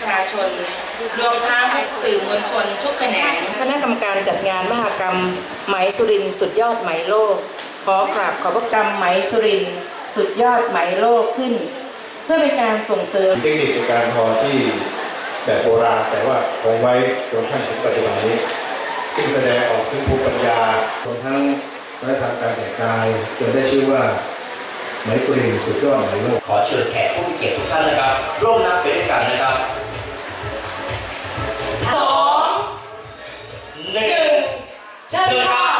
ประชาชน รวมทั้งสื่อมวลชนทุกแขนงคณะกรรมการจัดงานมหกรรม ไหมสุรินทร์สุดยอดไหมโลก ขอกราบขอบพระกรรมไหมสุรินทร์สุดยอดไหมโลกขึ้น เพื่อเป็นการส่งเสริมเทคนิคในการทอที่แบบโบราณแต่ว่าคงไว้จนกระทั่งถึงปัจจุบันนี้ ซึ่งแสดงออกถึงภูมิปัญญารวมทั้งวัฒนธรรมการแต่งกายจนได้ชื่อว่าไหมสุรินทร์สุดยอดไหมโลกขอเชิญแขกผู้มีเกียรติทุกท่านนะครับร่วม เ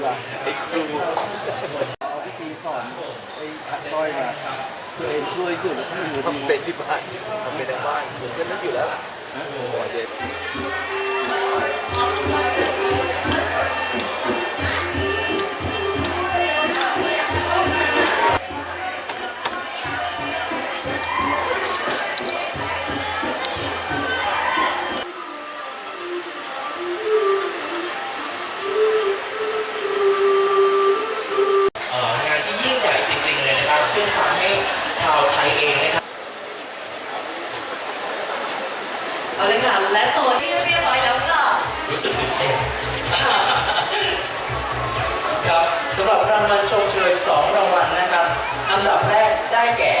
ไอ้เน็ตดีกว่าไอ้ครูเอาพิธีสอนไอ้ขัดต้อยมาตัวเองช่วยสุดที่อยู่ทำเป็นที่บ้านทำเป็นในบ้านเหมือนกันนั่นอยู่แล้วล่ะโอ้เด็ก เอาเลยค่ะ และโตนี่เรียบร้อยแล้วค่ะรู้สึกตื่นเต้นครับสำหรับรางวัลชมเชย2รางวัลนะครับ อันดับแรกได้แก่